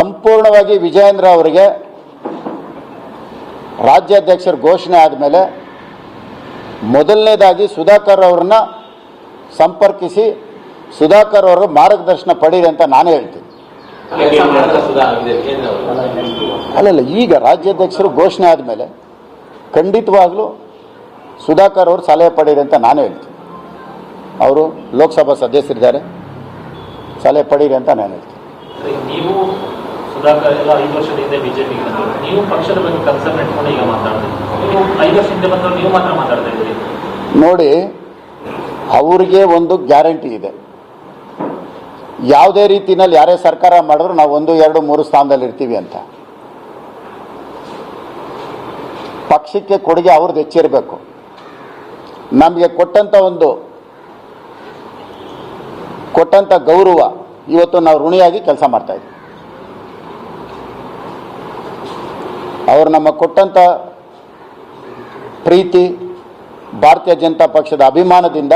ಸಂಪೂರ್ಣವಾಗಿ ವಿಜಯೇಂದ್ರ ಅವರಿಗೆ ರಾಜ್ಯಾಧ್ಯಕ್ಷರ ಘೋಷಣೆ ಆದಮೇಲೆ ಮೊದಲನೇದಾಗಿ ಸುಧಾಕರ್ ಅವ್ರನ್ನ ಸಂಪರ್ಕಿಸಿ ಸುಧಾಕರ್ ಅವರು ಮಾರ್ಗದರ್ಶನ ಪಡೀರಿ ಅಂತ ನಾನು ಹೇಳ್ತೀನಿ. ಅಲ್ಲಲ್ಲ, ಈಗ ರಾಜ್ಯಾಧ್ಯಕ್ಷರು ಘೋಷಣೆ ಆದಮೇಲೆ ಖಂಡಿತವಾಗ್ಲೂ ಸುಧಾಕರ್ ಅವರು ಸಲಹೆ ಪಡೀರಿ ಅಂತ ನಾನು ಹೇಳ್ತೀನಿ. ಅವರು ಲೋಕಸಭಾ ಸದಸ್ಯರಿದ್ದಾರೆ. ಸಲಹೆ ಪಡೀರಿ ಅಂತ ನಾನು ಹೇಳ್ತೀನಿ. ಸುಧಾಕರ್ ಎಲ್ಲ ಐದು ವರ್ಷದ ಹಿಂದೆ ಬಿಜೆಪಿಗೆ ಬಂದರು. ನೀವು ಪಕ್ಷದ ಬಗ್ಗೆ ಕನ್ಸರ್ನ್ ಇಟ್ಕೊಂಡು ಈಗ ಮಾತಾಡ್ತೀವಿ ನೀವು ಐದು ವರ್ಷ ಹಿಂದೆ ಬಂದವರು ನೀವು ಮಾತ್ರ ಮಾತಾಡ್ತಾ ಇದ್ದೀರಿ. ನೋಡಿ, ಅವರಿಗೆ ಒಂದು ಗ್ಯಾರಂಟಿ ಇದೆ. ಯಾವುದೇ ರೀತಿಯಲ್ಲಿ ಯಾರೇ ಸರ್ಕಾರ ಮಾಡಿದ್ರು ನಾವು ಒಂದು, ಎರಡು, ಮೂರು ಸ್ಥಾನದಲ್ಲಿ ಇರ್ತೀವಿ ಅಂತ. ಪಕ್ಷಕ್ಕೆ ಕೊಡುಗೆ ಅವ್ರದ್ದು ಹೆಚ್ಚಿರಬೇಕು ನಮಗೆ ಕೊಟ್ಟಂತ ಒಂದು, ಕೊಟ್ಟಂತ ಗೌರವ ಇವತ್ತು ನಾವು ಋಣಿಯಾಗಿ ಕೆಲಸ ಮಾಡ್ತಾ ಇದ್ದೀವಿ. ಅವರು ನಮ್ಮ ಕೊಟ್ಟಂತ ಪ್ರೀತಿ ಭಾರತೀಯ ಜನತಾ ಪಕ್ಷದ ಅಭಿಮಾನದಿಂದ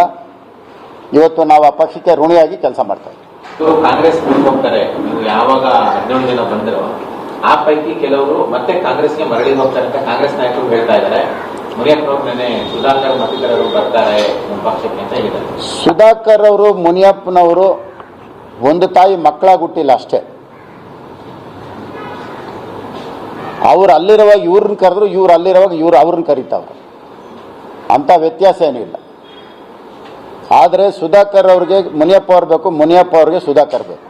ಇವತ್ತು ನಾವು ಆ ಪಕ್ಷಕ್ಕೆ ಋಣಿಯಾಗಿ ಕೆಲಸ ಮಾಡ್ತಾ ಇದ್ದೀವಿ. ಕಾಂಗ್ರೆಸ್ ಹೋಗ್ತಾರೆ ನೀವು ಯಾವಾಗ ಹದಿನೇಳು ಜನ ಬಂದರು ಆ ಪೈಕಿ ಕೆಲವರು ಮತ್ತೆ ಕಾಂಗ್ರೆಸ್ಗೆ ಮರಳಿ ಹೋಗ್ತಾರೆ ಅಂತ ಕಾಂಗ್ರೆಸ್ ನಾಯಕರು ಹೇಳ್ತಾ ಇದ್ದಾರೆ. ಸುಧಾಕರ್ ಮತ್ತಿತರರು ಬರ್ತಾರೆ ಪಕ್ಷಕ್ಕೆ ಅಂತ ಹೇಳಿದ್ದಾರೆ. ಸುಧಾಕರ್ ಅವರು ಮುನಿಯಪ್ಪನವರು ಒಂದು ತಾಯಿ ಮಕ್ಕಳಾಗಿ ಹುಟ್ಟಿಲ್ಲ ಅಷ್ಟೇ. ಅವ್ರು ಅಲ್ಲಿರುವಾಗ ಇವ್ರನ್ನ ಕರೆದ್ರು ಇವ್ರು ಅಲ್ಲಿರುವಾಗ ಇವ್ರು ಅವ್ರನ್ನ ಕರೀತಾವ್ರು. ಅಂಥ ವ್ಯತ್ಯಾಸ ಏನಿಲ್ಲ ಆದರೆ ಸುಧಾಕರ್ ಅವ್ರಿಗೆ ಮುನಿಯಪ್ಪ ಅವ್ರು ಬೇಕು ಮುನಿಯಪ್ಪ ಅವ್ರಿಗೆ ಸುಧಾಕರ್ ಬೇಕು.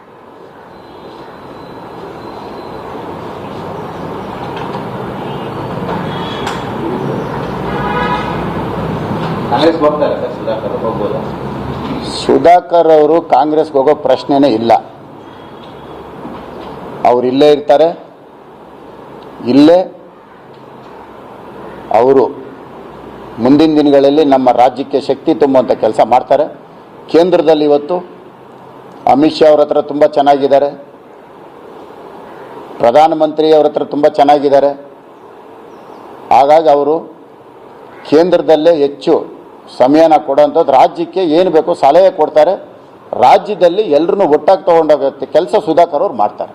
ಸುಧಾಕರ್ ಅವರು ಕಾಂಗ್ರೆಸ್ಗೆ ಹೋಗೋ ಪ್ರಶ್ನೆನೇ ಇಲ್ಲ. ಅವ್ರು ಇಲ್ಲೇ ಇರ್ತಾರೆ. ಇಲ್ಲೇ ಅವರು ಮುಂದಿನ ದಿನಗಳಲ್ಲಿ ನಮ್ಮ ರಾಜ್ಯಕ್ಕೆ ಶಕ್ತಿ ತುಂಬುವಂಥ ಕೆಲಸ ಮಾಡ್ತಾರೆ. ಕೇಂದ್ರದಲ್ಲಿ ಇವತ್ತು ಅಮಿತ್ ಶಾ ಅವ್ರ ಹತ್ರ ತುಂಬ ಚೆನ್ನಾಗಿದ್ದಾರೆ. ಪ್ರಧಾನಮಂತ್ರಿ ಅವ್ರ ಹತ್ರ ತುಂಬ ಚೆನ್ನಾಗಿದ್ದಾರೆ. ಹಾಗಾಗಿ ಅವರು ಕೇಂದ್ರದಲ್ಲೇ ಹೆಚ್ಚು ಸಮಯನ ಕೊಡೋಂಥದ್ದು ರಾಜ್ಯಕ್ಕೆ ಏನು ಬೇಕೋ ಸಲಹೆ ಕೊಡ್ತಾರೆ. ರಾಜ್ಯದಲ್ಲಿ ಎಲ್ಲರನ್ನೂ ಒಟ್ಟಾಗಿ ತೊಗೊಂಡೋಗುತ್ತೆ ಕೆಲಸ ಸುಧಾಕರ್ ಅವ್ರು ಮಾಡ್ತಾರೆ.